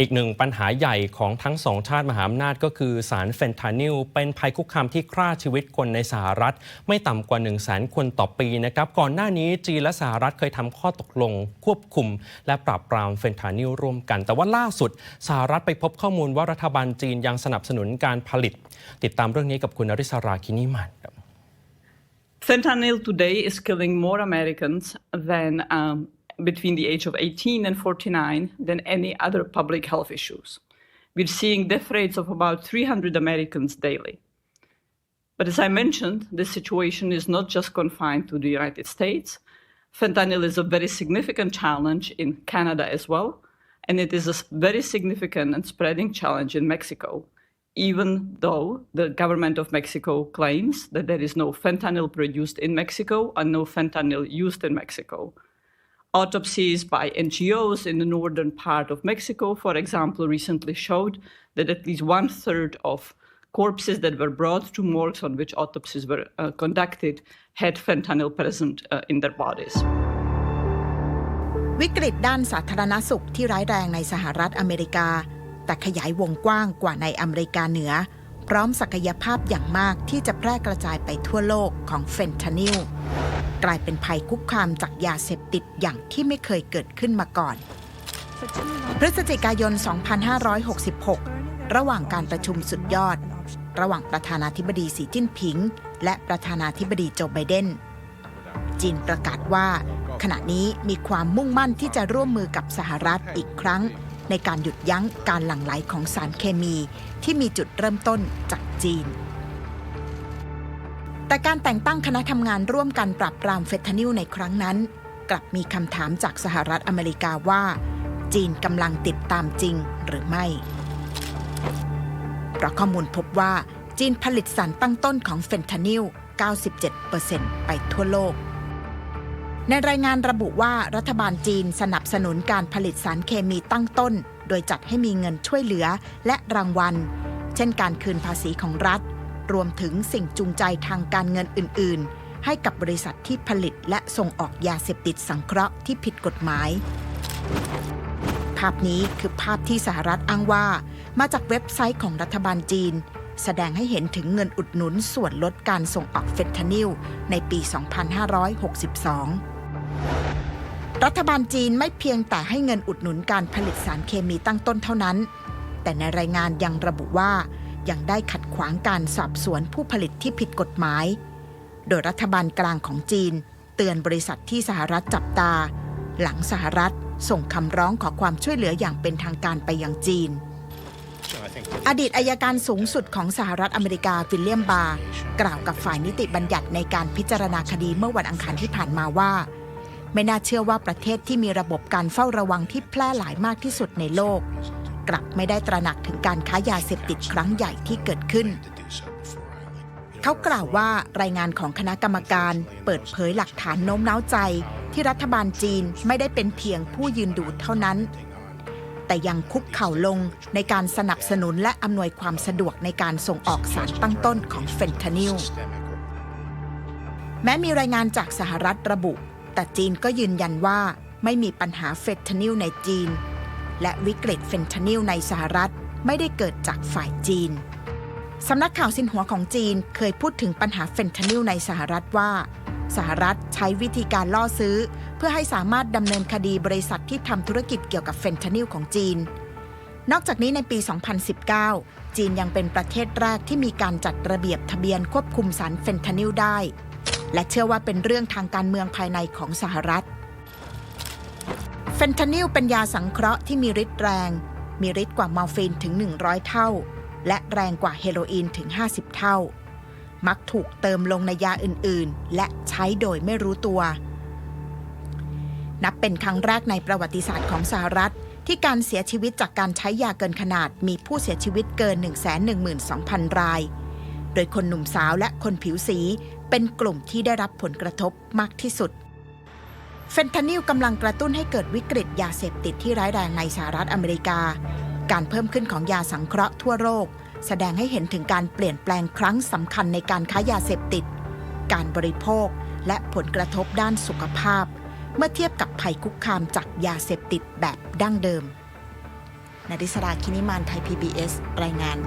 อีกหนึ่งปัญหาใหญ่ของทั้งสองชาติมหาอำนาจก็คือสารเฟนทานิลเป็นภัยคุกคามที่ฆ่าชีวิตคนในสหรัฐ ไม่ต่ำกว่า 1 0 0 0 0แสนคนต่อปีนะครับก่อนหน้านี้จีนและสหรัฐเคยทำข้อตกลง ควบคุม และปราบปรามเฟนทานิลร่วมกัน แต่ว่าล่าสุด สหรัฐไปพบข้อมูลว่ารัฐบาลจีนยังสนับสนุนการผลิต ติดตามเรื่องนี้กับคุณอริสราคินิมันครับ Fentanyl today is killing more Americans than um, between the age of 18 and 49 than any other public health issues. We're seeing death rates of about 300 Americans daily. But as I mentioned, this situation is not just confined to the United States. Fentanyl is a very significant challenge in Canada as well, and it is a very significant and spreading challenge in Mexico even though the government of Mexico claims that there is no fentanyl produced in Mexico and no fentanyl used in Mexico. Autopsies by NGOs in the northern part of Mexico, for example, recently showed that at least one third of corpses that were brought to morgues on which autopsies were uh, conducted had fentanyl present uh, in their bodies. วิกฤตด้านสาธารณสุขที่ร้ายแรงในสหรัฐอเมริกาแต่ขยายวงกว้างกว่าในอเมริกาเหนือ พร้อมศักยภาพอย่างมากที่จะแพร่กระจายไปทั่วโลกของเฟนทานิลกลายเป็นภัยคุกคามจากยาเสพติดอย่างที่ไม่เคยเกิดขึ้นมาก่อน พฤศจิกายน 2566 ระหว่างการประชุมสุดยอด ระหว่างประธานาธิบดีสีจิ้นผิง และประธานาธิบดีโจไบเดน จีนประกาศว่า ขณะนี้มีความมุ่งมั่นที่จะร่วมมือกับสหรัฐอีกครั้ง ในการหยุดยั้งการหลั่งไหลของสารเคมีที่มีจุดเริ่มต้นจากจีน แต่การแต่งตั้งคณะทำงานร่วมกันปรับปรามเฟตานิลในครั้งนั้น กลับมีคำถามจากสหรัฐอเมริกาว่า จีนกำลังติดตามจริงหรือไม่เพราะข้อมูลพบว่าจีนผลิตสารตั้งต้นของเฟนทานิล 97%ไปทั่วโลก ในรายงานระบุว่ารัฐบาลจีนสนับสนุนการผลิตสารเคมีตั้งต้น โดยจัดให้มีเงินช่วยเหลือและรางวัล เช่นการคืนภาษีของรัฐ รวมถึงสิ่งจูงใจทางการเงินอื่น ๆ ให้กับบริษัทที่ผลิตและส่งออกยาเสพติดสังเคราะห์ที่ผิดกฎหมาย ภาพนี้คือภาพที่สหรัฐอ้างว่า มาจากเว็บไซต์ของรัฐบาลจีน แสดงให้เห็นถึงเงินอุดหนุนส่วนลดการส่งออกเฟนทานิลในปี 2562 รัฐบาลจีนไม่เพียงแต่ให้เงินอุดหนุนการผลิตสารเคมีตั้งต้นเท่านั้น แต่ในรายงานยังระบุว่า ยังได้ขัดขวางการสอบสวนผู้ผลิตที่ผิดกฎหมาย โดยรัฐบาลกลางของจีน เตือนบริษัทที่สหรัฐจับตา หลังสหรัฐส่งคำร้องขอความช่วยเหลืออย่างเป็นทางการไปยังจีน อดีตอายการสูงสุดของสหรัฐอเมริกาวิลเลียมบาร์กล่าวกับฝ่ายนิติบัญญัติในการพิจารณาคดีเมื่อวันอังคารที่ผ่านมาว่า ไม่น่าเชื่อว่าประเทศที่มีระบบการเฝ้าระวังที่แพร่หลายมากที่สุดในโลก กลับไม่ได้ตระหนักถึงการค้ายาเสพติดครั้งใหญ่ที่เกิดขึ้น เขากล่าวว่ารายงานของคณะกรรมการเปิดเผยหลักฐานโน้มน้าวใจ ที่รัฐบาลจีนไม่ได้เป็นเพียงผู้ยืนดูเท่านั้น แต่ยังคุกเข่าลงในการสนับสนุนและอำนวยความสะดวกในการส่งออกสารตั้งต้นของเฟนทานิลแม้มีรายงานจากสหรัฐระบุ แต่จีนก็ยืนยันว่าไม่มีปัญหาเฟนทานิลในจีน และวิกฤตเฟนทานิลในสหรัฐไม่ได้เกิดจากฝ่ายจีน สำนักข่าวสินหัวของจีนเคยพูดถึงปัญหาเฟนทานิลในสหรัฐว่า สหรัฐใช้วิธีการล่อซื้อ เพื่อให้สามารถดำเนินคดีบริษัทที่ทำธุรกิจเกี่ยวกับเฟนทานิลของจีน นอกจากนี้ในปี 2019 จีนยังเป็นประเทศแรกที่มีการจัดระเบียบทะเบียนควบคุมสารเฟนทานิลได้ และเชื่อว่าเป็นเรื่องทางการเมืองภายในของสหรัฐ เฟนทานิลเป็นยาสังเคราะห์ที่มีฤทธิ์แรง มีฤทธิ์กว่ามอร์ฟีนถึง 100 เท่า และแรงกว่าเฮโรอีนถึง 50 เท่า มักถูกเติมลงในยาอื่นๆ และใช้โดยไม่รู้ตัว นับเป็นครั้งแรกในประวัติศาสตร์ของสหรัฐที่การเสียชีวิตจากการใช้ยาเกินขนาดมีผู้เสียชีวิตเกิน 112,000 ราย โดยคนหนุ่มสาวและคนผิวสี เป็นกลุ่มที่ได้รับผลกระทบมากที่สุด เฟนทานิลกำลังกระตุ้นให้เกิดวิกฤตยาเสพติดที่ร้ายแรงในสหรัฐอเมริกา การเพิ่มขึ้นของยาสังเคราะห์ทั่วโลกแสดงให้เห็นถึงการเปลี่ยนแปลงครั้งสำคัญในการค้ายาเสพติด การบริโภคและผลกระทบด้านสุขภาพ เมื่อเทียบกับภัยคุกคามจากยาเสพติดแบบดั้งเดิมนาริศราคินิมานไทย PBS รายงาน